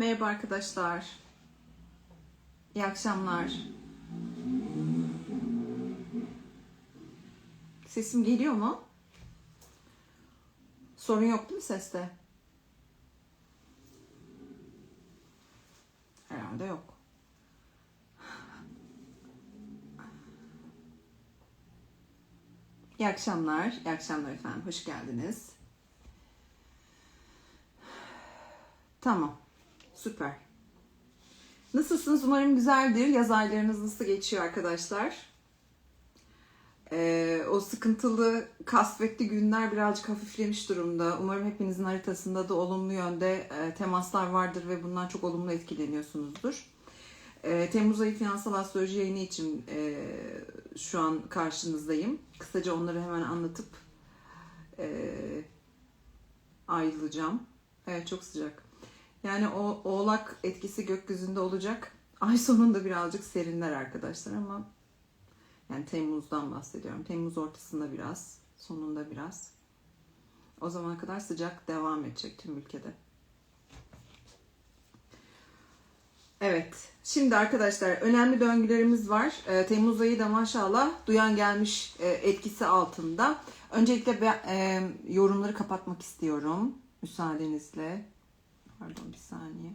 Merhaba arkadaşlar. İyi akşamlar. Sesim geliyor mu? Sorun yok değil mi seste? Herhalde yok. İyi akşamlar. İyi akşamlar efendim. Hoş geldiniz. Tamam. Süper. Nasılsınız? Umarım güzeldir. Yaz aylarınız nasıl geçiyor arkadaşlar? Ee, o sıkıntılı, kasvetli günler birazcık hafiflemiş durumda. Umarım hepinizin haritasında da olumlu yönde e, temaslar vardır ve bundan çok olumlu etkileniyorsunuzdur. E, Temmuz ayı finansal astroloji yayını için e, şu an karşınızdayım. Kısaca onları hemen anlatıp e, ayrılacağım. Evet çok sıcak. Yani o oğlak etkisi gökyüzünde olacak. Ay sonunda birazcık serinler arkadaşlar ama yani Temmuz'dan bahsediyorum. Temmuz ortasında biraz, sonunda biraz. O zamana kadar sıcak devam edecek tüm ülkede. Evet. Şimdi arkadaşlar önemli döngülerimiz var. Ee, Temmuz ayı da maşallah duyan gelmiş e, etkisi altında. Öncelikle ben, e, yorumları kapatmak istiyorum. Müsaadenizle. Pardon bir saniye.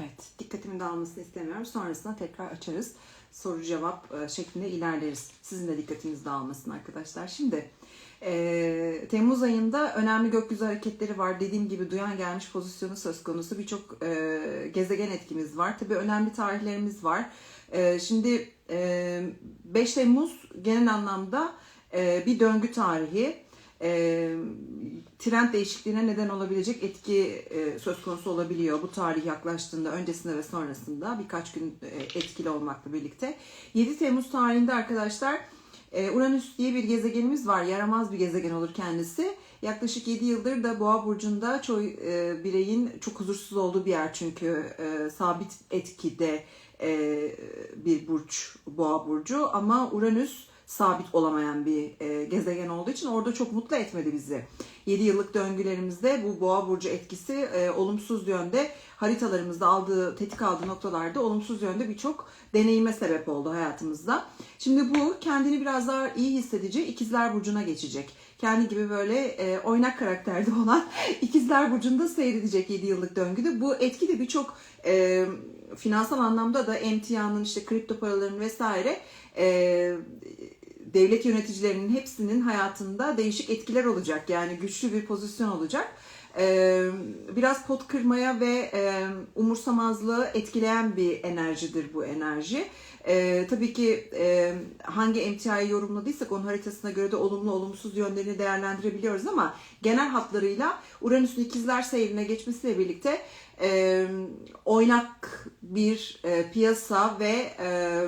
Evet, dikkatimin dağılmasını istemiyorum. Sonrasında tekrar açarız. Soru cevap e, şeklinde ilerleriz. Sizin de dikkatiniz dağılmasın arkadaşlar. Şimdi e, Temmuz ayında önemli gökyüzü hareketleri var. Dediğim gibi duyan gelmiş pozisyonu söz konusu. Birçok e, gezegen etkimiz var. Tabii önemli tarihlerimiz var. E, şimdi e, 5 Temmuz genel anlamda e, bir döngü tarihi e, trend değişikliğine neden olabilecek etki e, söz konusu olabiliyor. Bu tarih yaklaştığında öncesinde ve sonrasında birkaç gün e, etkili olmakla birlikte. 7 Temmuz tarihinde arkadaşlar e, Uranüs diye bir gezegenimiz var. Yaramaz bir gezegen olur kendisi. Yaklaşık 7 yıldır da Boğa burcunda çoğu e, bireyin çok huzursuz olduğu bir yer çünkü e, sabit etkide e, bir burç Boğa burcu ama Uranüs sabit olamayan bir e, gezegen olduğu için orada çok mutlu etmedi bizi. 7 yıllık döngülerimizde bu boğa burcu etkisi e, olumsuz yönde haritalarımızda aldığı, tetik aldığı noktalarda olumsuz yönde birçok deneyime sebep oldu hayatımızda. Şimdi bu kendini biraz daha iyi hissedecek ikizler burcuna geçecek. Kendi gibi böyle e, oynak karakterde olan ikizler burcunda seyredecek 7 yıllık döngüde. Bu etki de birçok e, finansal anlamda da emtianın işte kripto paraların vesaire e, devlet yöneticilerinin hepsinin hayatında değişik etkiler olacak. Yani güçlü bir pozisyon olacak. Ee, biraz pot kırmaya ve e, umursamazlığı etkileyen bir enerjidir bu enerji. Ee, tabii ki e, hangi emtiayı yorumladıysak onun haritasına göre de olumlu olumsuz yönlerini değerlendirebiliyoruz ama genel hatlarıyla Uranüs'ün ikizler seyrine geçmesiyle birlikte e, oynak bir piyasa ve e,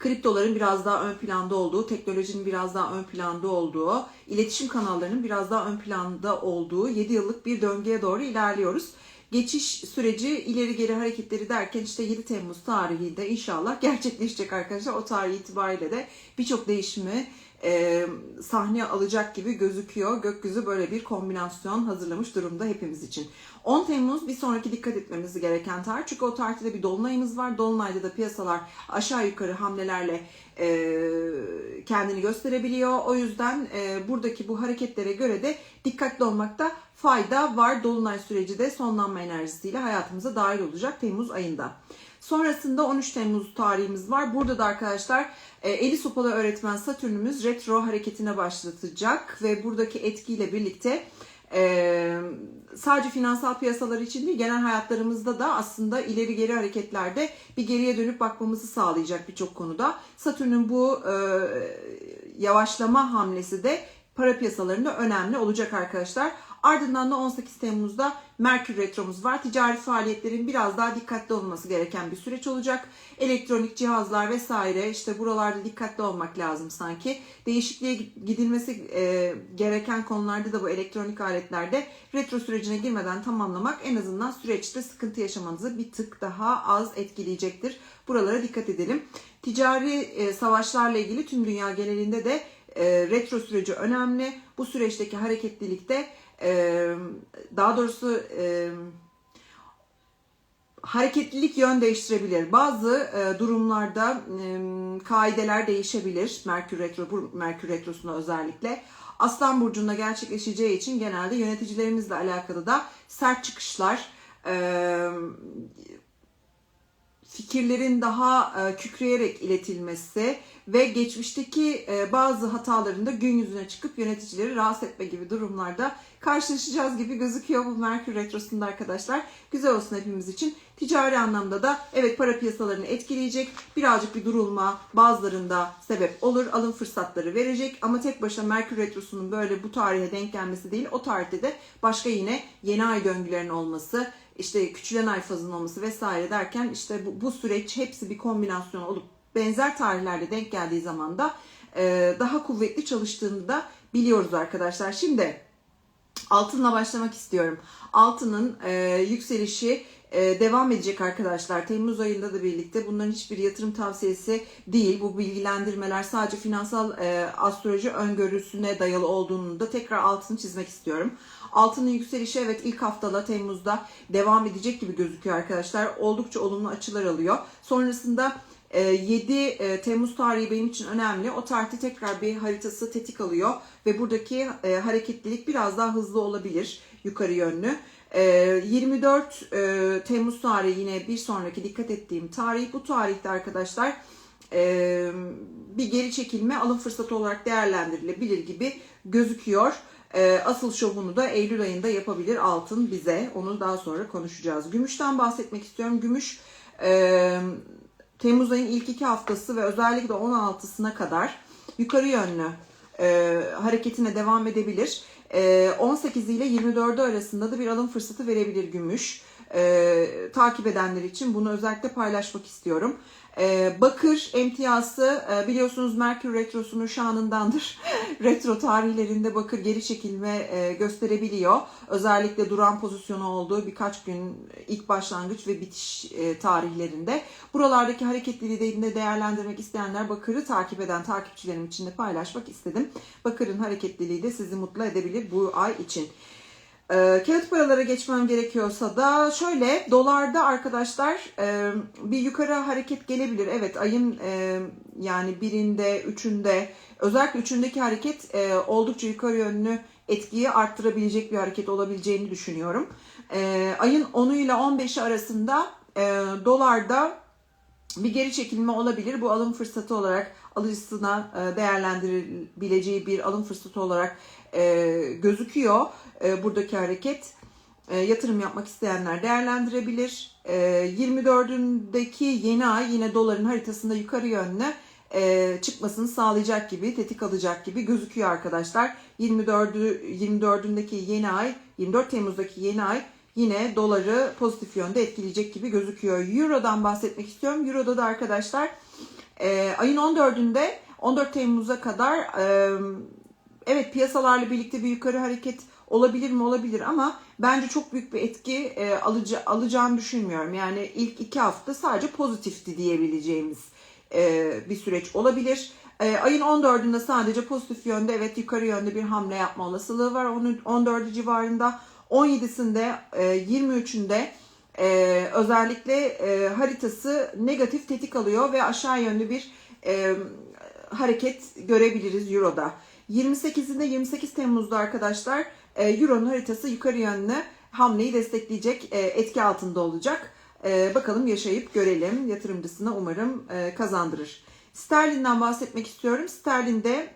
kriptoların biraz daha ön planda olduğu, teknolojinin biraz daha ön planda olduğu, iletişim kanallarının biraz daha ön planda olduğu 7 yıllık bir döngüye doğru ilerliyoruz. Geçiş süreci ileri geri hareketleri derken işte 7 Temmuz tarihinde inşallah gerçekleşecek arkadaşlar. O tarih itibariyle de birçok değişimi e, sahne alacak gibi gözüküyor. Gökyüzü böyle bir kombinasyon hazırlamış durumda hepimiz için. 10 Temmuz bir sonraki dikkat etmemiz gereken tarih. Çünkü o tarihte bir dolunayımız var. Dolunayda da piyasalar aşağı yukarı hamlelerle e, kendini gösterebiliyor. O yüzden e, buradaki bu hareketlere göre de dikkatli olmakta fayda var. Dolunay süreci de sonlanma enerjisiyle hayatımıza dahil olacak Temmuz ayında. Sonrasında 13 Temmuz tarihimiz var. Burada da arkadaşlar e, eli sopalı öğretmen Satürn'ümüz retro hareketine başlatacak ve buradaki etkiyle birlikte e, sadece finansal piyasalar için değil genel hayatlarımızda da aslında ileri geri hareketlerde bir geriye dönüp bakmamızı sağlayacak birçok konuda. Satürn'ün bu e, yavaşlama hamlesi de para piyasalarında önemli olacak arkadaşlar. Ardından da 18 Temmuz'da Merkür Retro'muz var. Ticari faaliyetlerin biraz daha dikkatli olması gereken bir süreç olacak. Elektronik cihazlar vesaire işte buralarda dikkatli olmak lazım sanki. Değişikliğe gidilmesi e, gereken konularda da bu elektronik aletlerde retro sürecine girmeden tamamlamak en azından süreçte sıkıntı yaşamanızı bir tık daha az etkileyecektir. Buralara dikkat edelim. Ticari e, savaşlarla ilgili tüm dünya genelinde de e, retro süreci önemli. Bu süreçteki hareketlilikte e, daha doğrusu e, hareketlilik yön değiştirebilir. Bazı e, durumlarda e, kaideler değişebilir. Merkür retro, Merkür retrosunda özellikle. Aslan burcunda gerçekleşeceği için genelde yöneticilerimizle alakalı da sert çıkışlar, e, fikirlerin daha e, kükreyerek iletilmesi ve geçmişteki e, bazı hataların da gün yüzüne çıkıp yöneticileri rahatsız etme gibi durumlarda karşılaşacağız gibi gözüküyor bu Merkür Retrosu'nda arkadaşlar. Güzel olsun hepimiz için. Ticari anlamda da evet para piyasalarını etkileyecek. Birazcık bir durulma bazılarında sebep olur. Alım fırsatları verecek ama tek başına Merkür Retrosu'nun böyle bu tarihe denk gelmesi değil. O tarihte de başka yine yeni ay döngülerinin olması, işte küçülen ay fazının olması vesaire derken işte bu, bu süreç hepsi bir kombinasyon olup benzer tarihlerde denk geldiği zaman da e, daha kuvvetli çalıştığını da biliyoruz arkadaşlar. Şimdi altınla başlamak istiyorum. Altının e, yükselişi devam edecek arkadaşlar. Temmuz ayında da birlikte bunların hiçbir yatırım tavsiyesi değil. Bu bilgilendirmeler sadece finansal e, astroloji öngörüsüne dayalı olduğunu da tekrar altını çizmek istiyorum. Altının yükselişi evet ilk haftada Temmuz'da devam edecek gibi gözüküyor arkadaşlar. Oldukça olumlu açılar alıyor. Sonrasında 7 e, Temmuz tarihi benim için önemli. O tarihte tekrar bir haritası tetik alıyor ve buradaki e, hareketlilik biraz daha hızlı olabilir yukarı yönlü. 24 e, Temmuz tarihi yine bir sonraki dikkat ettiğim tarih. Bu tarihte arkadaşlar bir geri çekilme alım fırsatı olarak değerlendirilebilir gibi gözüküyor. Asıl şovunu da Eylül ayında yapabilir altın bize. Onu daha sonra konuşacağız. Gümüşten bahsetmek istiyorum. Gümüş Temmuz ayın ilk iki haftası ve özellikle 16'sına kadar yukarı yönlü e, hareketine devam edebilir. E, 18 ile 24'ü arasında da bir alım fırsatı verebilir gümüş. E, takip edenler için bunu özellikle paylaşmak istiyorum. Ee, bakır emtiyası e, biliyorsunuz Merkür Retrosu'nun şanındandır. Retro tarihlerinde bakır geri çekilme e, gösterebiliyor. Özellikle duran pozisyonu olduğu birkaç gün ilk başlangıç ve bitiş e, tarihlerinde. Buralardaki hareketliliği de değerlendirmek isteyenler bakırı takip eden takipçilerim için de paylaşmak istedim. Bakırın hareketliliği de sizi mutlu edebilir bu ay için. E, kağıt paralara geçmem gerekiyorsa da şöyle dolarda arkadaşlar e, bir yukarı hareket gelebilir. Evet ayın e, yani birinde, üçünde özellikle üçündeki hareket e, oldukça yukarı yönlü etkiyi arttırabilecek bir hareket olabileceğini düşünüyorum. Ayın 10'u ile 15'i arasında dolarda bir geri çekilme olabilir. Bu alım fırsatı olarak alıcısına değerlendirebileceği bir alım fırsatı olarak e, gözüküyor e, buradaki hareket. E, yatırım yapmak isteyenler değerlendirebilir. E, 24'ündeki yeni ay yine doların haritasında yukarı yönlü e, çıkmasını sağlayacak gibi, tetik alacak gibi gözüküyor arkadaşlar. 24'ü 24'ündeki yeni ay, 24 Temmuz'daki yeni ay yine doları pozitif yönde etkileyecek gibi gözüküyor. Euro'dan bahsetmek istiyorum. Euro'da da arkadaşlar e, ayın 14'ünde 14 Temmuz'a kadar e, evet piyasalarla birlikte bir yukarı hareket olabilir mi olabilir ama bence çok büyük bir etki e, alıcı, alacağını düşünmüyorum. Yani ilk iki hafta sadece pozitifti diyebileceğimiz e, bir süreç olabilir. E, ayın 14'ünde sadece pozitif yönde evet yukarı yönde bir hamle yapma olasılığı var. Onun 14 civarında 17'sinde e, 23'ünde e, özellikle e, haritası negatif tetik alıyor ve aşağı yönlü bir e, hareket görebiliriz Euro'da. 28'inde 28 Temmuz'da arkadaşlar e, Euro'nun haritası yukarı yönlü hamleyi destekleyecek e, etki altında olacak. E, bakalım yaşayıp görelim. Yatırımcısına umarım kazandırır. Sterlin'den bahsetmek istiyorum. Sterlin'de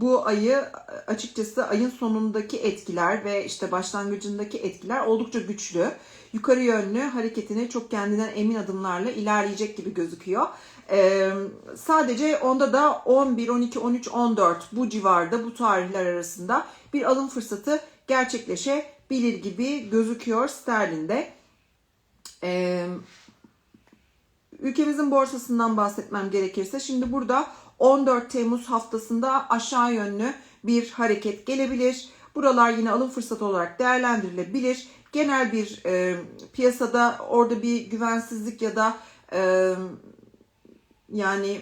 bu ayı açıkçası ayın sonundaki etkiler ve işte başlangıcındaki etkiler oldukça güçlü. Yukarı yönlü hareketini çok kendinden emin adımlarla ilerleyecek gibi gözüküyor. Ee, sadece onda da 11, 12, 13, 14 bu civarda bu tarihler arasında bir alım fırsatı gerçekleşebilir gibi gözüküyor sterlinde. Ee, ülkemizin borsasından bahsetmem gerekirse şimdi burada 14 Temmuz haftasında aşağı yönlü bir hareket gelebilir. Buralar yine alım fırsatı olarak değerlendirilebilir. Genel bir e, piyasada orada bir güvensizlik ya da e, yani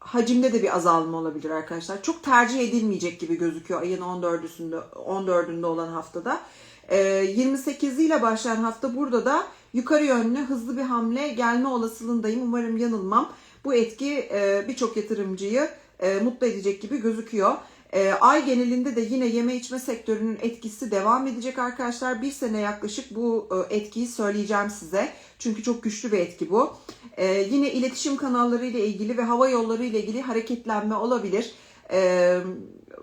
hacimde de bir azalma olabilir arkadaşlar. Çok tercih edilmeyecek gibi gözüküyor ayın 14'üsünde 14'ünde olan haftada. Ee, 28 ile başlayan hafta burada da yukarı yönlü hızlı bir hamle gelme olasılığındayım. Umarım yanılmam. Bu etki e, birçok yatırımcıyı e, mutlu edecek gibi gözüküyor. E, ay genelinde de yine yeme içme sektörünün etkisi devam edecek arkadaşlar. Bir sene yaklaşık bu e, etkiyi söyleyeceğim size. Çünkü çok güçlü bir etki bu. E, yine iletişim kanalları ile ilgili ve hava yolları ile ilgili hareketlenme olabilir. E,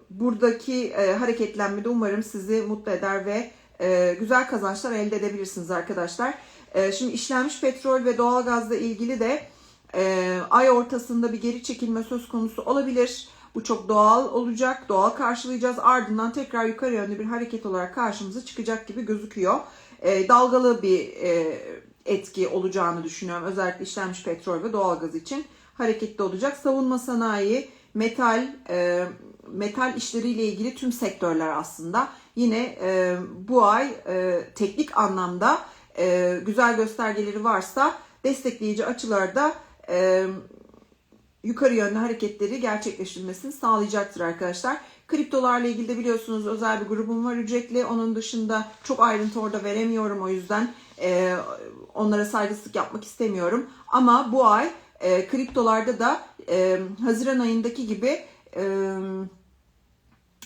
buradaki e, hareketlenme de umarım sizi mutlu eder ve e, güzel kazançlar elde edebilirsiniz arkadaşlar. E, şimdi işlenmiş petrol ve doğalgazla ilgili de e, ay ortasında bir geri çekilme söz konusu olabilir. Bu çok doğal olacak. Doğal karşılayacağız. Ardından tekrar yukarı yönlü bir hareket olarak karşımıza çıkacak gibi gözüküyor. E, dalgalı bir e, etki olacağını düşünüyorum. Özellikle işlenmiş petrol ve doğalgaz için hareketli olacak. Savunma sanayi, metal, e, metal işleriyle ilgili tüm sektörler aslında yine e, bu ay e, teknik anlamda e, güzel göstergeleri varsa destekleyici açılarda e, yukarı yönlü hareketleri gerçekleştirmesini sağlayacaktır arkadaşlar. Kriptolarla ilgili de biliyorsunuz özel bir grubum var ücretli. Onun dışında çok ayrıntı orada veremiyorum o yüzden e, onlara saygısızlık yapmak istemiyorum. Ama bu ay e, kriptolarda da e, Haziran ayındaki gibi e,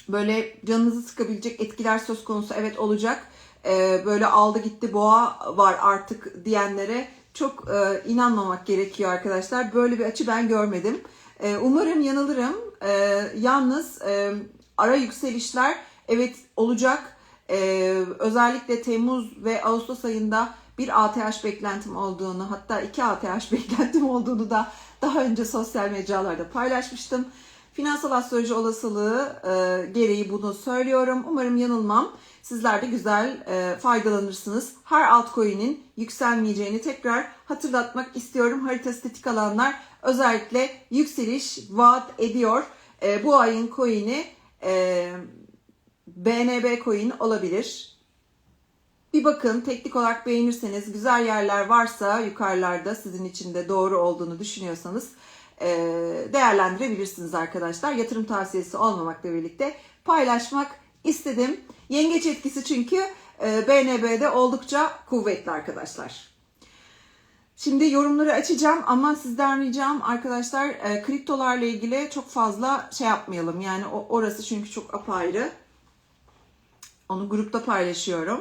böyle canınızı sıkabilecek etkiler söz konusu evet olacak. E, böyle aldı gitti boğa var artık diyenlere çok e, inanmamak gerekiyor arkadaşlar. Böyle bir açı ben görmedim. E, umarım yanılırım. E, yalnız e, ara yükselişler evet olacak. E, özellikle Temmuz ve Ağustos ayında bir ATH beklentim olduğunu hatta iki ATH beklentim olduğunu da daha önce sosyal mecralarda paylaşmıştım. Finansal astroloji olasılığı e, gereği bunu söylüyorum. Umarım yanılmam. Sizler de güzel e, faydalanırsınız. Her altcoin'in yükselmeyeceğini tekrar hatırlatmak istiyorum. Harita statik alanlar özellikle yükseliş vaat ediyor. E, bu ayın coin'i e, BNB coin olabilir. Bir bakın teknik olarak beğenirseniz güzel yerler varsa yukarılarda sizin için de doğru olduğunu düşünüyorsanız değerlendirebilirsiniz arkadaşlar. Yatırım tavsiyesi olmamakla birlikte paylaşmak istedim. Yengeç etkisi çünkü e, BNB'de oldukça kuvvetli arkadaşlar. Şimdi yorumları açacağım ama sizden ricam arkadaşlar e, kriptolarla ilgili çok fazla şey yapmayalım. Yani orası çünkü çok apayrı. Onu grupta paylaşıyorum.